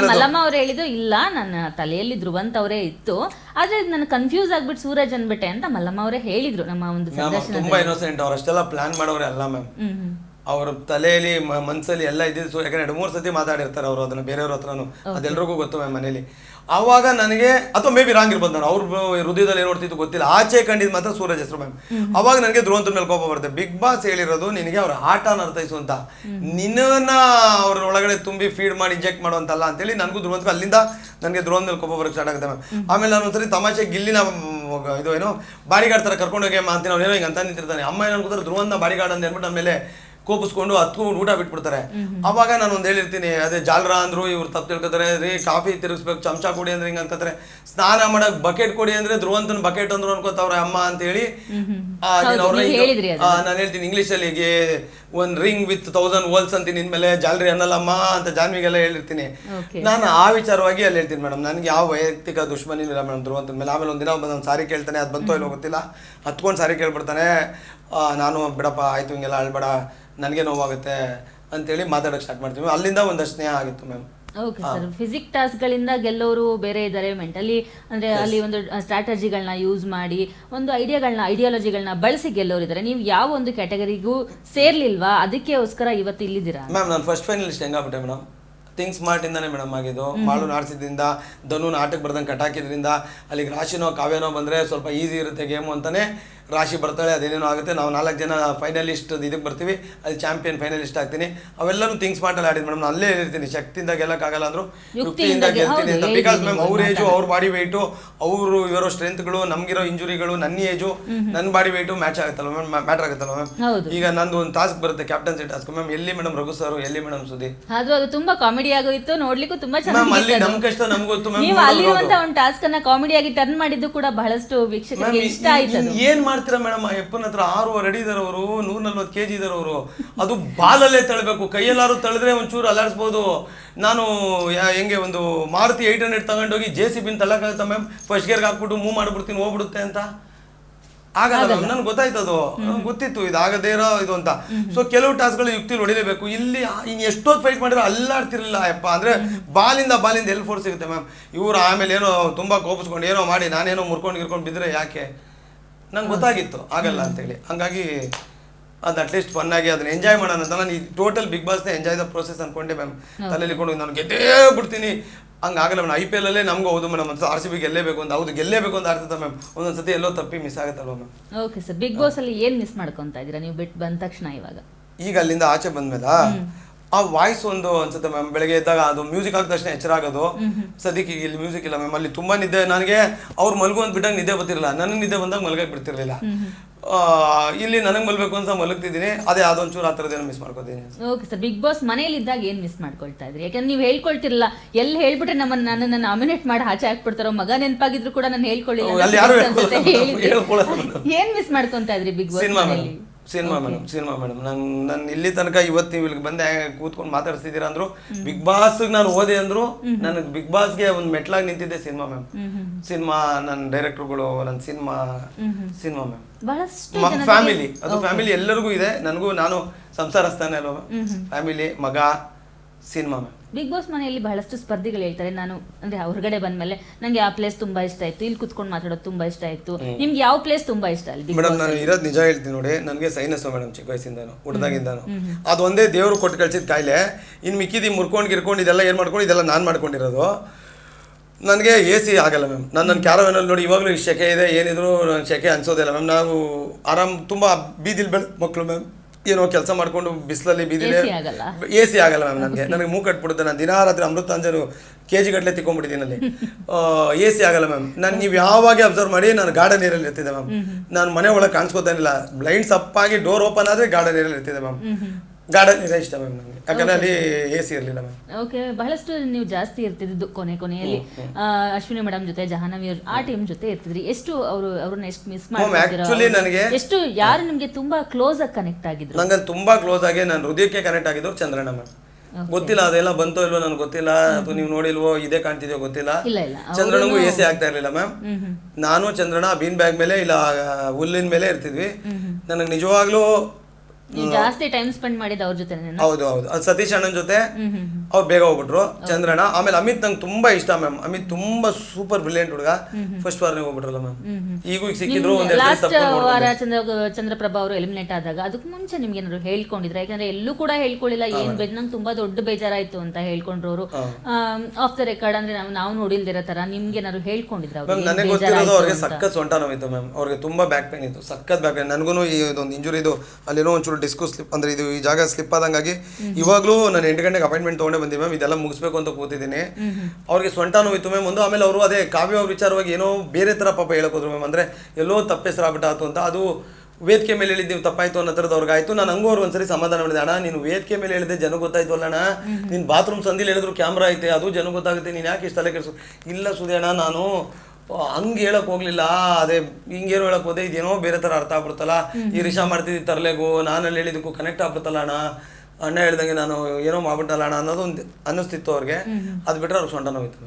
ಮಲ್ಲಮ್ಮ ಅವ್ರು ಹೇಳಿದ್ರು ಇಲ್ಲ ನನ್ನ ತಲೆಯಲ್ಲಿ ಧ್ರುವಂತ ಅವರೇ ಇತ್ತು. ಆದ್ರೆ ನಾನು ಕನ್ಫ್ಯೂಸ್ ಆಗ್ಬಿಟ್ಟು ಸೂರಜ್ ಅನ್ಬಿಟ್ಟೆ ಅಂತ ಮಲ್ಲಮ್ಮ ಅವರೇ ಹೇಳಿದ್ರು ನಮ್ಮ ಒಂದು ಸಂದರ್ಶನ ತುಂಬಾ ಇನ್ನೋಸೆಂಟ್ ಅವ್ರು ಅಷ್ಟೆಲ್ಲ ಪ್ಲಾನ್ ಮಾಡೋರೆ ಅಲ್ಲ ಮ್ಯಾಮ್ ಅವ್ರ ತಲೆಯಲ್ಲಿ ಮನಸ್ಸಲ್ಲಿ ಎಲ್ಲ ಇದ್ದಿದ್ದು ಸೊ ಯಾಕಂದ್ರೆ ಎರಡು ಮೂರು ಸತಿ ಮಾತಾಡಿರ್ತಾರೆ ಅವರು ಅದನ್ನ ಬೇರೆಯವ್ರ ಹತ್ರನು. ಅದೆಲ್ರಿಗೂ ಗೊತ್ತು ಮ್ಯಾಮ್ ಮನೇಲಿ. ಆವಾಗ ನನಗೆ ಅಥವಾ ಮೇ ಬಿ ರಾಂಗ್ ಇರ್ಬೋದು ನಾನು ಅವ್ರ ಹೃದಯದಲ್ಲಿ ಏನು ನೋಡ್ತಿದ್ದು ಗೊತ್ತಿಲ್ಲ. ಆಚೆ ಕಂಡಿದ್ದು ಮಾತ್ರ ಸೂರಜ್ ಹೆಸರು ಮ್ಯಾಮ್. ಅವಾಗ ನನಗೆ ಧ್ರುವಂತ ಮೇಲೆ ಕೋಪ ಬರುತ್ತೆ. ಬಿಗ್ ಬಾಸ್ ಹೇಳಿರೋದು ನಿನಗೆ ಅವ್ರ ಆಟನ ಅರ್ಥೈಸು ಅಂತ ನಿನ್ನನ್ನ ಅವ್ರ ಒಳಗಡೆ ತುಂಬಿ ಫೀಡ್ ಮಾಡಿ ಇಂಜೆಕ್ಟ್ ಮಾಡುವಂತಲ್ಲ ಅಂತೇಳಿ ನನಗೂ ಧ್ರುವಂತ ಅಲ್ಲಿಂದ ನನಗೆ ಧ್ರುವಂತ ಮೇಲೆ ಕೋಪ ಬರೋಕ್ಕೆ ಸ್ಟಾರ್ಟ್ ಆಗುತ್ತೆ ಮ್ಯಾಮ್. ಆಮೇಲೆ ನಾನು ಒಂದ್ಸರಿ ತಮಾಷೆ ಗಿಲ್ಲಿನ ಇದು ಏನೋ ಬಾಡಿಗಾರ್ಡ್ ಥರ ಕರ್ಕೊಂಡು ಹೋಗಿ ಅಮ್ಮ ಅಂತೀನಿ ಅವ್ನು ಏನೋ ಹಿಂಗೆ ಅಂತ ನಿಂತಿರ್ತಾನೆ. ಅಮ್ಮ ಏನು ಅನ್ಕೋತಾರೆ ಧ್ರುವಂತ ಬಾಡಿಗಾರ್ಡ್ ಅಂತ ಹೇಳ್ಬಿಟ್ಟು ಆಮೇಲೆ ಕೋಪಿಸ್ಕೊಂಡು ಹತ್ಕೊಂಡು ಊಟ ಬಿಟ್ಬಿಡ್ತಾರೆ. ಅವಾಗ ನಾನು ಒಂದು ಹೇಳಿರ್ತೀನಿ ಅದೇ ಜಾಲ್ರ ಅಂದ್ರು ಇವ್ರು ತಪ್ಪು ತಿಳ್ಕೊತಾರೆ ರೀ ಕಾಫಿ ತಿರುಗಿಸ್ಬೇಕು ಚಮಚ ಕೊಡಿ ಅಂದ್ರೆ ಹಿಂಗೆ ಅನ್ಕೋತಾರೆ ಸ್ನಾನ ಮಾಡಕ್ ಬಕೆಟ್ ಕೊಡಿ ಅಂದ್ರೆ ಧ್ರುವಂತನ ಬಕೆಟ್ ಅಂದ್ರು ಅನ್ಕೋತಾವ್ರೆ ಅಮ್ಮ ಅಂತ ಹೇಳಿ ಆ, ನೀನು ಹೇಳ್ತೀನಿ ಇಂಗ್ಲೀಷಲ್ಲಿ ಅಲ್ಲಿ ಒಂದು ರಿಂಗ್ ವಿತ್ ತೌಸಂಡ್ ಹೋಲ್ಸ್ ಅಂತೀನಿ ನಿನ್ಮೇಲೆ ಜಾಲ್ರಿ ಅನ್ನಲ್ಲಮ್ಮ ಅಂತ ಜಾನ್ವಿಗೆಲ್ಲ ಹೇಳಿರ್ತೀನಿ. ನಾನು ಆ ವಿಚಾರವಾಗಿ ಅಲ್ಲಿ ಹೇಳ್ತೀನಿ ಮೇಡಮ್ ನನಗೆ ಯಾವ ವೈಯಕ್ತಿಕ ದುಶ್ಮನಿ ಇಲ್ಲ ಮೇಡಮ್ ಧ್ರುವಂತನ ಮೇಲೆ. ಆಮೇಲೆ ಒಂದಿನ ನಾನು ಸಾರಿ ಕೇಳ್ತಾನೆ ಅದು ಬಂತೋ ಇಲ್ಲ ಗೊತ್ತಿಲ್ಲ. ಹತ್ಕೊಂಡು ಸಾರಿ ಕೇಳ್ಬಿಡ್ತಾನೆ. ನಾನು ಬಿಡಪ್ಪ ಆಯ್ತು ಹಿಂಗೆಲ್ಲ ಅಳ್ಬೇಡ ನನಗೆ ನೋವಾಗುತ್ತೆ ಅಂತೇಳಿ ಮಾತಾಡೋಕೆ ಸ್ಟಾರ್ಟ್ ಮಾಡ್ತೀವಿ. ಅಲ್ಲಿಂದ ಒಂದಷ್ಟು ಸ್ನೇಹ ಆಗಿತ್ತು ma'am okay sir physical task ಗಳಿಂದ ಗೆಲ್ಲೋರು ಬೇರೆ ಇದ್ದಾರೆ ಮೆಂಟಲಿ ಅಂದ್ರೆ ಅಲ್ಲಿ ಒಂದು ಸ್ಟ್ರಾಟಜಿಗಳನ್ನ ಯೂಸ್ ಮಾಡಿ ಒಂದು ಐಡಿಯಾಗಳನ್ನ ಐಡಿಯಾಲಜಿಗಳನ್ನ ಬಳಸಿ ಗೆಲ್ಲೋರು ಇದ್ದಾರೆ. ನೀವು ಯಾವ ಒಂದು ಕ್ಯಾಟಗರಿಗೂ ಸೇರ್ಲಿಲ್ವಾ? ಅದಕ್ಕೋಸ್ಕರ ಇವತ್ತು ಇಲ್ಲಿದ್ದೀರಾ? ಮ್ಯಾಮ್ ನಾನು ಫಸ್ಟ್ ಫೈನಲಿಸ್ಟ್ ಹೆಂಗಾಗ್ಬಿಟ್ಟೆ ಮೇಡಮ್ ಥಿಂಗ್ಸ್ ಸ್ಮಾರ್ಟಿಂದಾನೆ ಮೇಡಮ್ ಆಗಿದ್ದು. ಮಾಳು ನಾಡ್ಸಿದ್ರಿಂದ ಧನು ನಾಟಕ ಬರ್ದಂಗೆ ಕಟ್ಟಾಕಿದ್ರಿಂದ ಅಲ್ಲಿಗೆ ರಾಶಿನೋ ಕಾವ್ಯನೋ ಬಂದರೆ ಸ್ವಲ್ಪ ಈಸಿ ಇರುತ್ತೆ ಗೇಮು ಅಂತಾನೆ ರಾಶಿ ಬರ್ತಾಳೆ ಅದೇನೇನೋ ಆಗುತ್ತೆ. ನಾವು ನಾಲ್ಕು ಜನ ಫೈನಲಿಸ್ಟ್ ಇದಕ್ಕೆ ಬರ್ತೀವಿ. ಅಲ್ಲಿ ಚಾಂಪಿಯನ್ ಫೈನಲಿಸ್ಟ್ ಆಗ್ತೀನಿ. ಅವೆಲ್ಲರೂ ಥಿಂಗ್ಸ್ ಮಾಡಲ್ಲ ಆಡಿದ್ ಮೇಡಮ್. ನಾನು ಅಲ್ಲೇ ಹೇಳಿರ್ತೀನಿ ಶಕ್ತಿಯಿಂದ ಗೆಲ್ಲಕ್ಕಾಗಲ್ಲ ಅಂದ್ರು ಯುಕ್ತಿಯಿಂದ ಗೆಲ್ತೀನಿ. ಅಂತ. ಬಿಕಾಸ್ ಮ್ಯಾಮ್ ಅವ್ರ ಏಜು ಅವ್ರ ಬಾಡಿ ವೆಯ್ಟು ಅವರು ಇರೋ ಸ್ಟ್ರೆಂತ್ಗಳು ನಮಗಿರೋ ಇಂಜುರಿಗಳು ನನ್ನ ಏಜು ನನ್ನ ಬಾಡಿ ವೆಯ್ಟು ಮ್ಯಾಚ್ ಆಗುತ್ತಲ್ಲ ಮ್ಯಾಮ್ ಮ್ಯಾಟರ್ ಆಗುತ್ತಲ್ಲ ಮ್ಯಾಮ್ ಈಗ ನಂದು ಒಂದು ಟಾಸ್ಕ್ ಬರುತ್ತೆ ಕ್ಯಾಪ್ಟನ್ಸಿ ಟಾಸ್ಕ್ ಮ್ಯಾಮ್ ಎಲ್ಲಿ ಮೇಡಮ್ ರಘು ಸರ್ ಎಲ್ಲಿ ಮೇಡಮ್ ಸುದಿ ಅದು ಅದು ತುಂಬಾ ಕಾಮಿಡಿ ಆಗೋಯ್ತು. ನೋಡ್ಲಿಕ್ಕೂ ತುಂಬಾ ಚೆನ್ನಾಗಿ ಅಲ್ಲಿ ಚೆನ್ನಾಗಿ ನಮ್ ಕಷ್ಟ ನಮ್ಗೆ ಗೊತ್ತು. ಮ್ಯಾಮ್ ನೀವು ಅಲ್ಲಿರುವಂತ ಒಂದು ಟಾಸ್ಕ್ ಅನ್ನ ಕಾಮಿಡಿಯಾಗಿ ಟರ್ನ್ ಮಾಡಿದ್ದು ಕೂಡ ಬಹಳಷ್ಟು ವೀಕ್ಷಕರಿಗೆ ಇಷ್ಟ ಆಯ್ತು ಅದು ಏನ್ ಮಾಡ್ತೀರಾ ಮೇಡಮ್? ಆ ಯಪ್ಪನ ಹತ್ರ ಆರು ರೆಡಿ ಇದಾರೆ ಅವರು ನೂರ ನಲ್ವತ್ತು ಕೆ ಜಿ ಇದಾರೆ ಅವರು ಅದು ಬಾಲಲ್ಲೇ ತಳ್ಬೇಕು. ಕೈಯಲ್ಲಾರು ತಳೆದ್ರೆ ಒಂಚೂರು ಅಲಾಡಿಸ್ಬೋದು ನಾನು ಹೆಂಗೆ ಒಂದು ಮಾರುತಿ ಏಯ್ಟ್ ಹಂಡ್ರೆಡ್ ತಗೊಂಡೋಗಿ ಜೆ ಸಿ ಬಿನ್ ತಳ್ಳಕ್ಕಾಗತ್ತ ಮ್ಯಾಮ್ ಫಸ್ಟ್ ಗೇರ್ಗೆ ಹಾಕ್ಬಿಟ್ಟು ಮೂವ್ ಮಾಡ್ಬಿಡ್ತೀನಿ ಹೋಗ್ಬಿಡುತ್ತೆ ಅಂತ. ಆಗಲ್ಲ ನನ್ಗೆ ಗೊತ್ತಾಯ್ತು ಅದು. ಗೊತ್ತಿತ್ತು ಇದು ಆಗದೇ ಇರೋ ಇದು ಅಂತ. ಸೊ ಕೆಲವು ಟಾಸ್ಕ್ಗಳು ಯುಕ್ತಿ ಹೊಡಿಲೇಬೇಕು ಇಲ್ಲಿ ಇನ್ನು ಇನ್ ಎಷ್ಟೊತ್ತು ಫೈಟ್ ಮಾಡಿದ್ರೆ ಅಲ್ಲಾಡ್ತಿರ್ಲಿಲ್ಲ ಯಪ್ಪ ಅಂದ್ರೆ ಬಾಲಿಂದ ಬಾಲಿಂದ ಎಲ್ಲಿ ಫೋರ್ಸ್ ಸಿಗುತ್ತೆ ಮ್ಯಾಮ್ ಇವರು ಆಮೇಲೆ ಏನೋ ತುಂಬಾ ಕೋಪಿಸ್ಕೊಂಡು ಏನೋ ಮಾಡಿ ನಾನೇನೋ ಮುರ್ಕೊಂಡು ಗಿರ್ಕೊಂಡು ಬಿದ್ರೆ ಯಾಕೆ? ನಂಗೆ ಗೊತ್ತಾಗಿತ್ತು ಆಗಲ್ಲ ಅಂತೇಳಿ ಹಂಗಾಗಿ ಅದು ಅಟ್ಲೀಸ್ಟ್ ಫನ್ ಆಗಿ ಅದನ್ನ ಎಂಜಾಯ್ ಮಾಡೋಣ ಅಂತ ನಾನು ಈ ಟೋಟಲ್ ಬಿಗ್ ಬಾಸ್ನ ಎಂಜಾಯ್ ದ ಪ್ರೊಸೆಸ್ ಅನ್ಕೊಂಡೆ ಮ್ಯಾಮ್ ತಲೆಯಲ್ಲಿ ಕೊಂಡು ನಾನು ಗೆದ್ದೇ ಬಿಡ್ತೀನಿ. ಹಂಗಾಗಲ್ಲ ಮೇಡಮ್ ಐ ಪಿ ಎಲ್ ಅಲ್ಲೇ ನಮ್ಗೆ ಹೌದು ಮೇಡಮ್ ಅಂತ ಆರ್ ಸಿ ಬಿ ಗೆಲ್ಲೇಬೇಕು ಅಂತ ಹೌದು ಗೆಲ್ಲೇಬೇಕು ಅಂತ ಅರ್ಥ ಮ್ಯಾಮ್ ಒಂದೊಂದು ಸತಿ ಎಲ್ಲೋ ತಪ್ಪಿ miss ಆಗುತ್ತಲ್ವ ma'am okay sir big boss ಅಲ್ಲಿ ಏನ್ ಮಿಸ್ ಮಾಡ್ಕೊಂತ ಇದ್ದೀರಾ? ನೀವು ಬಿಟ್ಟು ಬಂದ ತಕ್ಷಣ ಇವಾಗ. ಈಗ ಅಲ್ಲಿಂದ ಆಚೆ ಬಂದ್ಮೇಲ? ಆ ವಾಯ್ಸ್ ಒಂದು ಅನ್ಸುತ್ತೆ ಮ್ಯಾಮ್ ಬೆಳಗ್ಗೆ ಎದ್ದಾಗ ಅದು ಮ್ಯೂಸಿಕ್ ಹಾಕಿದ ತಕ್ಷಣ ಎಚ್ಚರ ಆಗೋದು. ಸದ್ಯಕ್ಕೆ ಇಲ್ಲಿ ಮ್ಯೂಸಿಕ್ ಇಲ್ಲ ಮ್ಯಾಮ್ ಅಲ್ಲಿ ತುಂಬಾ ನಿದ್ದೆ. ನನಗೆ ಅವ್ರು ಮಲಗುವಂತ ಬಿಟ್ಟಾಗ ನಿದ್ದೆ ಬರ್ತಿರಲಿಲ್ಲ. ನನಗೆ ನಿದ್ದೆ ಬಂದಾಗ ಮಲಗಕ್ಕೆ ಬಿಡ್ತಿರ್ಲಿಲ್ಲ. ಆ, ಇಲ್ಲಿ ನನಗೆ ಮಲ್ಬೇಕು ಅಂತ ಮಲಗ್ತಿದ್ದೀನಿ. ಅದೇ ಅದೊಂಚೂರು ಆ ಥರದ್ದೇನೋ ಮಿಸ್ ಮಾಡ್ಕೋತೀನಿ. ಓಕೆ ಸರ್ ಬಿಗ್ ಬಾಸ್ ಮನೇಲಿ ಇದ್ದಾಗ ಏನು ಮಿಸ್ ಮಾಡ್ಕೊಳ್ತಾ ಇದ್ರಿ? ಯಾಕಂದ್ರೆ ನೀವು ಹೇಳ್ಕೊಳ್ತಿರಲ್ಲ ಎಲ್ಲಿ ಹೇಳ್ಬಿಟ್ರೆ ನಮ್ಮನ್ನ ನನ್ನ ನಾಮಿನೇಟ್ ಮಾಡಿ ಆಚೆ ಹಾಕ್ಬಿಡ್ತಾರೋ ಮಗ ನೆನಪಾಗಿದ್ರು ಕೂಡ ನಾನು ಹೇಳ್ಕೊಳ್ಳಿ ಅಲ್ಲಿ ಯಾರು ಏನ್ ಮಿಸ್ ಮಾಡ್ಕೊಂತ ಇದ್ರಿ ಬಿಗ್ ಬಾಸ್ ಸಿನಿಮಾ ಮನೇಲಿ? Cinema madam cinema madam. ನಂಗೆ ನಾನು ಇಲ್ಲಿ ತನಕ ಇವತ್ತು ನೀವು ಇಲ್ಲಿಗೆ ಬಂದೆ ಕೂತ್ಕೊಂಡು ಮಾತಾಡ್ತಿದ್ದೀರಾ ಅಂದ್ರು ಬಿಗ್ ಬಾಸ್ಗೆ ನಾನು ಓದೆ ಅಂದ್ರು ನನಗೆ ಬಿಗ್ ಬಾಸ್ಗೆ ಒಂದು ಮೆಟ್ಲಾಗಿ ನಿಂತಿದ್ದೆ ಸಿನಿಮಾ ಮ್ಯಾಮ್ ಸಿನಿಮಾ ನನ್ನ ಡೈರೆಕ್ಟರ್ಗಳು ನನ್ನ ಸಿನಿಮಾ ಸಿನಿಮಾ ಮ್ಯಾಮ್ ಫ್ಯಾಮಿಲಿ. ಅದು ಫ್ಯಾಮಿಲಿ ಎಲ್ಲರಿಗೂ ಇದೆ. ನನಗೂ ನಾನು ಸಂಸಾರಸ್ತಾನೆ ಅಲ್ವಾ. ಫ್ಯಾಮಿಲಿ ಮಗ ಸಿನಿಮಾ ಮ್ಯಾಮ್ ಬಿಗ್ ಬಾಸ್ ಮನೆಯಲ್ಲಿ ಬಹಳಷ್ಟು ಸ್ಪರ್ಧಿಗಳು ಹೇಳ್ತಾರೆ. ನಾನು ಅಂದ್ರೆ ಹೊರಗಡೆ ಬಂದ್ಮೇಲೆ ನಂಗೆ ಆ ಪ್ಲೇಸ್ ತುಂಬಾ ಇಷ್ಟ ಆಯ್ತು. ಇಲ್ಲಿ ಕುತ್ಕೊಂಡು ಮಾತಾಡೋದು ತುಂಬಾ ಇಷ್ಟ ಆಯ್ತು. ನಿಮ್ಗೆ ಯಾವ ಪ್ಲೇಸ್ ತುಂಬಾ ಇಷ್ಟ ಅಲ್ಲಿ? ಮೇಡಮ್ ನಾನು ಇರೋದು ನಿಜ ಹೇಳ್ತೀನಿ ನೋಡಿ. ನನಗೆ ಸೈನಸ್ ಮೇಡಮ್ ಚಿಕ್ಕ ವಯಸ್ಸಿಂದನು ಹುಡ್ದಾಗಿಂದನು. ಅದೊಂದೇ ದೇವರು ಕೊಟ್ಟು ಕಳ್ಸಿದ ಕಾಯಿಲೆ. ಇನ್ನು ಮಿಕ್ಕಿದಿ ಮುರ್ಕೊಂಡು ಗಿರ್ಕೊಂಡು ಇದೆಲ್ಲ ಏನು ಮಾಡ್ಕೊಂಡು ಇದೆಲ್ಲ ನಾನು ಮಾಡ್ಕೊಂಡಿರೋದು. ನನಗೆ ಎ ಸಿ ಆಗಲ್ಲ ಮ್ಯಾಮ್. ನಾನು ನನ್ನ ಕ್ಯಾರವನಲ್ಲಿ ನೋಡಿ ಇವಾಗಲೂ ಈ ಶೆಕೆ ಇದೆ. ಏನಿದ್ರು ನಾನು ಶೆಕೆ ಅನ್ಸೋದಿಲ್ಲ ಮ್ಯಾಮ್. ನಾವು ಆರಾಮ್ ತುಂಬ ಬೀದಿಲಿ ಬೆಳೆ ಮಕ್ಕಳು ಮ್ಯಾಮ್. ಏನೋ ಕೆಲಸ ಮಾಡ್ಕೊಂಡು ಬಿಸಿಲಲ್ಲಿ ಬೀದಿಲಿ? ಎ ಸಿ ಆಗಲ್ಲ ಮ್ಯಾಮ್ ನನಗೆ. ನನಗೆ ಮೂ ಕಟ್ಬಿಡುತ್ತೆ. ನಾನು ದಿನಾ ರಾತ್ರಿ ಅಮೃತಾಂಜನು ಕೆ ಜಿ ಗಟ್ಟಲೆ ತಿಕ್ಕೊಂಡ್ಬಿಟ್ಟಿದ್ದೀನಿ ಅಲ್ಲಿ. ಎ ಸಿ ಆಗಲ್ಲ ಮ್ಯಾಮ್. ನಾನು ನೀವು ಯಾವಾಗ ಅಬ್ಸರ್ವ್ ಮಾಡಿ ನಾನು ಗಾರ್ಡನ್ ನೀರಲ್ಲಿ ಇರ್ತಿದ್ದೆ ಮ್ಯಾಮ್. ನಾನು ಮನೆ ಒಳಗೆ ಕಾಣಿಸ್ಕೊತಾನಿಲ್ಲ ಬ್ಲೈಂಡ್ಸ್ ಅಪ್ಪಾಗಿ ಡೋರ್ ಓಪನ್ ಆದರೆ ಗಾರ್ಡನ್ ನೀರಲ್ಲಿ ಇರ್ತಿದ್ದೆ ಮ್ಯಾಮ್. ಗಾರ್ಡನ್ ಇದೆ ಇಷ್ಟ ಮ್ಯಾಮ್ ನನಗೆ ಯಾಕಂದ್ರೆ ಅಲ್ಲಿ ಎ ಸಿ ಇರಲಿಲ್ಲ ಮ್ಯಾಮ್ ಓಕೆ ಬಹಳಷ್ಟು ನೀವು ಜಾಸ್ತಿ ಇರ್ತಿದ್ದು ಕೊನೆ ಕೊನೆಯಲ್ಲಿ. ಆ, ಅಶ್ವಿನಿ ಮೇಡಮ್ ಜೊತೆ ಜಹಾನವಿ ಅವ್ರ ಆ ಟೀಮ್ ಜೊತೆ ಇರ್ತಿದ್ರಿ. ಎಷ್ಟು ಅವರು ಅವ್ರನ್ನ ಎಷ್ಟು ಮಿಸ್ actually ನನಗೆ- ಎಷ್ಟು ಯಾರು ನಿಮ್ಗೆ ತುಂಬಾ ಕ್ಲೋಸ್ ಆಗಿ ಕನೆಕ್ಟ್ ಆಗಿದ್ರು? ನಂಗೆ ತುಂಬಾ ಕ್ಲೋಸ್ ಆಗಿ ನಾನು ಹೃದಯಕ್ಕೆ ಕನೆಕ್ಟ್ ಆಗಿದ್ರು ಚಂದ್ರಣ್ಣ ಮ್ಯಾಮ್ ಗೊತ್ತಿಲ್ಲ ಅದೆಲ್ಲ ಬಂತೋ ಇಲ್ವೋ ನನಗೆ ಗೊತ್ತಿಲ್ಲ. ಅಥವಾ ನೀವು ನೋಡಿಲ್ವೋ ಇದೇ ಕಾಣ್ತಿದ್ಯೋ ಗೊತ್ತಿಲ್ಲ. ಇಲ್ಲ ಇಲ್ಲ. ಚಂದ್ರನಿಗೂ ಎ ಸಿ ಆಗ್ತಾ ಇರಲಿಲ್ಲ ಮ್ಯಾಮ್ ನಾನು ಚಂದ್ರಣ್ಣ ಬೀನ್ ಬ್ಯಾಗ್ ಮೇಲೆ ಇಲ್ಲ ಹುಲ್ಲಿನ ಮೇಲೆ ಇರ್ತಿದ್ವಿ. ನನಗೆ ನಿಜವಾಗ್ಲೂ ಜಾಸ್ತಿ ಟೈಮ್ ಸ್ಪೆಂಡ್ ಮಾಡಿದ ಅವ್ರ ಜೊತೆ ಹೌದು ಹೌದು. ಅದು ಸತೀಶ್ ಅಣ್ಣನ ಜೊತೆ. ಅವ್ರು ಬೇಗ ಹೋಗ್ಬಿಟ್ರು ಚಂದ್ರಣ್ಣ. ಆಮೇಲೆ ಅಮಿತ್ ನಂಗೆ ತುಂಬಾ ಇಷ್ಟ ಮ್ಯಾಮ್. ಅಮಿತ್ ತುಂಬಾ ಸೂಪರ್ ಬ್ರಿಲಿಯಂಟ್ ಹುಡುಗ. ಫಸ್ಟ್ ವಾರನೇ ಹೋಗ್ಬಿಟ್ರಲ್ಲ ಮ್ಯಾಮ್. ಈಗೂ ಈಗ ಸಿಕ್ಕಿದ್ರು ಲಾಸ್ಟ್ ವಾರ ಚಂದ್ರ ಚಂದ್ರಪ್ರಭಾ ಅವರು ಎಲಿಮಿನೇಟ್ ಆದಾಗ ಅದಕ್ಕೆ ಮುಂಚೆ ನಿಮ್ಗೆ ಏನಾದ್ರು ಹೇಳ್ಕೊಂಡಿದ್ರೆ? ಯಾಕಂದ್ರೆ ಎಲ್ಲೂ ಕೂಡ ಹೇಳ್ಕೊಳ್ಳಿಲ್ಲ ಏನ್ ಬೇಜ್ ನಂಗೆ ತುಂಬಾ ದೊಡ್ಡ ಬೇಜಾರಾಯ್ತು ಅಂತ ಹೇಳ್ಕೊಂಡ್ರು ಅವರು ಆಫ್ ದ ರೆಕಾರ್ಡ್ ಅಂದ್ರೆ ನಾವು ನಾವು ನೋಡಿಲ್ದಿರೋ ತರ ನಿಮ್ಗೆ ಏನಾದ್ರು ಹೇಳ್ಕೊಂಡಿದ್ರು ನನಗೆ ಗೊತ್ತಿರೋದು ಅವ್ರಿಗೆ? ಸಖತ್ ಸೊಂಟ ನೋವಿತ್ತು ಮ್ಯಾಮ್. ಅವ್ರಿಗೆ ತುಂಬಾ ಬ್ಯಾಕ್ ಪೇನ್ ಇತ್ತು. ಸಖತ್ ಬ್ಯಾಕ್ ಪೇನ್ ನನಗೂ ಈ ಒಂದು ಇಂಜುರಿದು ಅಲ್ಲೇನೋ ಒಂಚೂರು ಡಿಸ್ಕು ಸ್ಲಿಪ್ ಅಂದ್ರೆ ಇದು ಈ ಜಾಗ ಸ್ಲಿಪ್ ಆದಂಗಾಗಿ ಇವಾಗಲೂ ನಾನು ಎಂಟು ಗಂಟೆಗೆ ಅಪಾಯಿಂಟ್ಮೆಂಟ್ ತೊಗೊಂಡೆ ಬಂದಿ ಮ್ಯಾಮ್ ಇದೆಲ್ಲ ಮುಗಿಸ್ಬೇಕು ಅಂತ ಕೂತಿದ್ದೀನಿ. ಅವ್ರಿಗೆ ಸೊಂಟ ನೋವಿತ್ತು ಮ್ಯಾಮ್ ಒಂದು ಆಮೇಲೆ ಅವರು ಅದೇ ಕಾವ್ಯ ಅವ್ರ ವಿಚಾರವಾಗಿ ಏನೋ ಬೇರೆ ಥರ ಪಾಪ ಹೇಳಕ್ ಹೋದ್ರು ಮ್ಯಾಮ್ ಅಂದ್ರೆ ಎಲ್ಲೋ ತಪ್ಪೆಸರಾಗ್ಬಿಟ್ಟಾತು ಅಂತ. ಅದು ವೇದಿಕೆ ಮೇಲೆ ಹೇಳಿದ್ದೀವಿ ತಪ್ಪಾಯ್ತು ಅನ್ನೋ ಥರದ್ದು ಅವ್ರಿಗೆ ಆಯ್ತು. ನಾನು ಹಂಗೂ ಅವ್ರಿಗೆ ಒಂದ್ಸರಿ ಸಮಾಧಾನ ಮಾಡಿದೆ ಅಣ್ಣ ನೀನು ವೇದಿಕೆ ಮೇಲೆ ಹೇಳಿದೆ ಜನ ಗೊತ್ತಾಯ್ತು ಅಲ್ಲಣ್ಣ. ನೀನು ಬಾತ್ರೂಮ್ ಸಂದಿಲ್ ಹೇಳಿದ್ರು ಕ್ಯಾಮ್ರಾ ಐತೆ ಅದು ಜನ ಗೊತ್ತಾಗುತ್ತೆ. ನೀನು ಯಾಕೆ ಇಷ್ಟು ತಲೆ ಕೆಡಿಸು? ಇಲ್ಲ ಸುದೇಣ್ಣ ಅಣ್ಣ ನಾನು ಹಂಗೆ ಹೇಳಕ್ ಹೋಗ್ಲಿಲ್ಲ. ಅದೇ ಹಿಂಗೇನು ಹೇಳಕ್ ಹೋದೆ ಇದೇನೋ ಬೇರೆ ಥರ ಅರ್ಥ ಆಗ್ಬಿಡ್ತಲ್ಲ ಈ ರಿಷಾ ಮಾಡ್ತಿದ್ದಿ ತರಲೆಗೂ ನಾನಲ್ಲಿ ಹೇಳಿದಕ್ಕೂ ಕನೆಕ್ಟ್ ಆಗ್ಬಿಡ್ತಲ್ಲ ಅಣ್ಣ. ಅಣ್ಣ ಹೇಳ್ದಂಗೆ ನಾನು ಏನೋ ಮಾಡ್ಬಿಟ್ಟಲ್ಲ ಅಣ್ಣ ಅನ್ನೋದು ಒಂದು ಅನ್ನಿಸ್ತಿತ್ತು ಅವ್ರಿಗೆ. ಅದು ಬಿಟ್ರೆ ಅವ್ರಿಗೆ ಸೊಂಟ ನೋವಿತ್ತು.